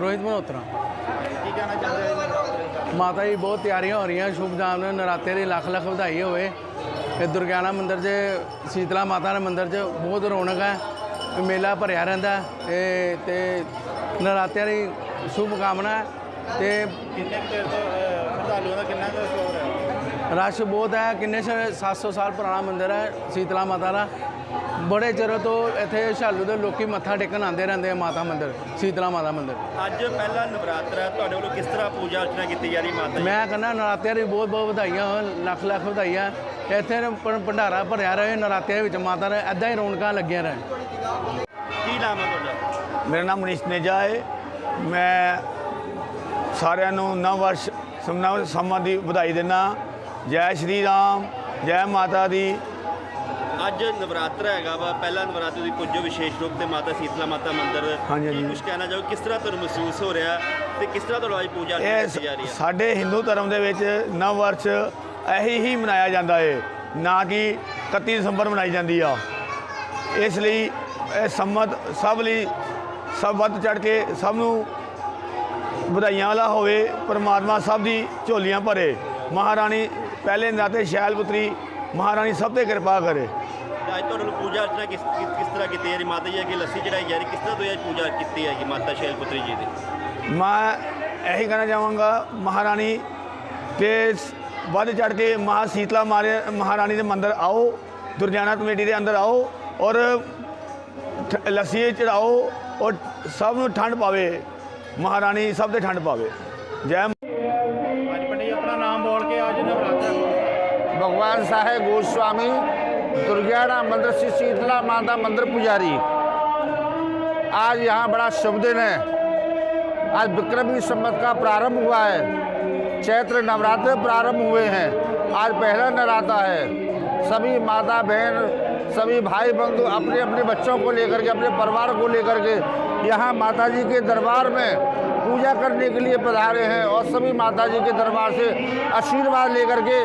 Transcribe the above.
ਰੋਹਿਤ ਮਲਹੋਤਰਾ ਕੀ ਕਹਿਣਾ ਚਾਹੁੰਦੇ ਹੋ ਮਾਤਾ ਜੀ ਬਹੁਤ ਤਿਆਰੀਆਂ ਹੋ ਰਹੀਆਂ ਸ਼ੁਭ ਜਾਮ ਨੂੰ ਨਰਾਤੇ ਦੀ ਲੱਖ ਲੱਖ ਵਧਾਈ ਹੋਵੇ। ਤੇ ਦੁਰਗਿਆਨਾ ਮੰਦਿਰ 'ਚ ਸੀਤਲਾ ਮਾਤਾ ਦੇ ਮੰਦਿਰ 'ਚ ਬਹੁਤ ਰੌਣਕ ਹੈ ਮੇਲਾ ਭਰਿਆ ਰਹਿੰਦਾ ਤੇ ਤੇ ਨਰਾਤਿਆਂ ਦੀ ਸ਼ੁਭ ਕਾਮਨਾ ਤੇ ਕਿੰਨੇ ਚਿਰ ਤੋਂ ਅਹ, ਸ਼ਰਧਾਲੂਆਂ ਦਾ ਕਿੰਨਾ ਕੁ ਸ਼ੋਰ ਹੈ ਰਸ਼ ਬਹੁਤ ਹੈ ਕਿੰਨੇ ਸ- 700 ਸਾਲ ਪੁਰਾਣਾ ਮੰਦਿਰ ਹੈ ਸੀਤਲਾ ਮਾਤਾ ਦਾ। ਬੜੇ ਚਿਰ ਤੋਂ ਇੱਥੇ ਛਾਲੂ ਦੇ ਲੋਕੀ ਮੱਥਾ ਟੇਕਣ ਆਉਂਦੇ ਰਹਿੰਦੇ ਆ ਮਾਤਾ ਮੰਦਿਰ ਸੀਤਲਾ ਮਾਤਾ ਮੰਦਿਰ। ਅੱਜ ਪਹਿਲਾ ਨਵਰਾਤਰਾ ਹੈ ਤੁਹਾਡੇ ਵੱਲੋਂ ਕਿਸ ਤਰ੍ਹਾਂ ਪੂਜਾ ਅਰਚਨਾ ਕੀਤੀ ਜਾ ਰਹੀ ਮਾਤਾ ਜੀ? ਮੈਂ ਕਹਿੰਦਾ ਨਰਾਤਿਆਂ ਦੀ ਬਹੁਤ ਬਹੁਤ ਵਧਾਈਆਂ ਹੋਣ ਲੱਖ ਲੱਖ ਵਧਾਈਆਂ। ਇੱਥੇ ਭ- ਭੰਡਾਰਾ ਭਰਿਆ ਰਹੇ ਨਰਾਤਿਆਂ ਵਿੱਚ ਮਾਤਾ ਦੇ ਐਦਾਂ ਹੀ ਰੌਣਕਾਂ ਲੱਗੀਆਂ ਰਹਿਣ। ਕੀ ਨਾਮ ਹੈ ਤੁਹਾਡਾ? ਮੇਰਾ ਨਾਮ ਮਨੀਸ਼ ਨੇਜਾ ਹੈ। ਮੈਂ ਸਾਰਿਆਂ ਨੂੰ ਨਵ ਵਰਸ਼ ਸਮਨਵ ਸਮਾਂ ਦੀ ਵਧਾਈ ਦਿੰਦਾ। ਜੈ ਸ਼੍ਰੀ ਰਾਮ ਜੈ ਮਾਤਾ ਦੀ। ਅੱਜ ਨਵਰਾਤਰਾ ਹੈਗਾ ਵਾ। ਪਹਿਲਾ ਨਵਰਾਤਰੀ ਦੀ ਪੂਜੋ ਵਿਸ਼ੇਸ਼ ਰੂਪ ਤੇ ਮਾਤਾ ਸੀਤਲਾ ਮਾਤਾ ਮੰਦਿਰ ਹਾਂਜੀ, ਕੀ ਹਾਂਜੀ। ਕੁਝ ਕਹਿਣਾ ਚਾਹੋ ਕਿਸ ਤਰ੍ਹਾਂ ਤੁਹਾਨੂੰ ਮਹਿਸੂਸ ਹੋ ਰਿਹਾ ਤੇ ਕਿਸ ਤਰ੍ਹਾਂ ਤੁਹਾਨੂੰ ਅੱਜ ਪੂਜਾ ਇਹ ਕੀਤੀ ਜਾ ਰਹੀ ਹੈ? ਸਾਡੇ ਹਿੰਦੂ ਧਰਮ ਦੇ ਵਿੱਚ ਨਵ ਵਰਸ਼ ਇਹੀ ਹੀ ਮਨਾਇਆ ਜਾਂਦਾ ਹੈ ਨਾ ਕਿ 31 ਦਸੰਬਰ ਮਨਾਈ ਜਾਂਦੀ ਆ। ਇਸ ਲਈ ਇਹ ਸੰਮਤ ਸਭ ਲਈ ਸਭ ਵੱਧ ਚੜ ਕੇ ਸਭ ਨੂੰ ਵਧਾਈਆਂ ਵਾਲਾ ਹੋਵੇ ਪਰਮਾਤਮਾ ਸਭ ਦੀ ਝੋਲੀਆਂ ਭਰੇ। ਮਹਾਰਾਣੀ ਪਹਿਲੇ ਨਾਤੇ ਸ਼ੈਲਪੁਤਰੀ ਮਹਾਰਾਣੀ ਸਭ ਤੇ ਕਿਰਪਾ ਕਰੇ। ਅੱਜ ਨੂੰ ਪੂਜਾ ਅਰਚਨਾ ਕਿਸ ਕਿਸ ਤਰ੍ਹਾਂ ਕੀਤੀ ਹੈ? ਜੀ ਮਾਤਾ ਜੀ ਅੱਗੇ ਲੱਸੀ ਚੜਾਈ ਜਾ ਰਹੀ ਕਿਸ ਤਰ੍ਹਾਂ ਤੁਸੀਂ ਪੂਜਾ ਕੀਤੀ ਹੈ ਜੀ ਮਾਤਾ ਸ਼ੈਲ ਪੁੱਤਰੀ ਜੀ ਦੀ? ਮੈਂ ਇਹੀ ਕਹਿਣਾ ਚਾਹਾਂਗਾ ਮਹਾਰਾਣੀ ਤੇ ਵੱਧ ਚੜ ਕੇ ਮਾਂ ਸੀਤਲਾ ਮਹਾਰਾਣੀ ਦੇ ਮੰਦਰ ਆਓ ਦੁਰਜਾਨਾ ਕਮੇਟੀ ਦੇ ਅੰਦਰ ਆਓ ਔਰ ਲੱਸੀ ਚੜਾਓ ਔਰ ਸਭ ਨੂੰ ਠੰਡ ਪਾਵੇ ਮਹਾਰਾਣੀ ਸਭ ਦੇ ਠੰਡ ਪਾਵੇ। ਜੈ ਆਪਣਾ ਨਾਮ ਬੋਲ ਕੇ ਭਗਵਾਨ ਸਾਹਿਬ ਗੋਸਵਾਮੀ दुर्गाना मंदिर, श्री शीतला माता मंदिर पुजारी। आज यहाँ बड़ा शुभ दिन है। आज विक्रमी संवत का प्रारंभ हुआ है। चैत्र नवरात्र प्रारंभ हुए हैं। आज पहला नराता है। सभी माता बहन, सभी भाई बंधु अपने अपने बच्चों को लेकर के, अपने परिवार को लेकर के यहाँ माता जी के दरबार में पूजा करने के लिए पधारे हैं और सभी माता जी के दरबार से आशीर्वाद लेकर के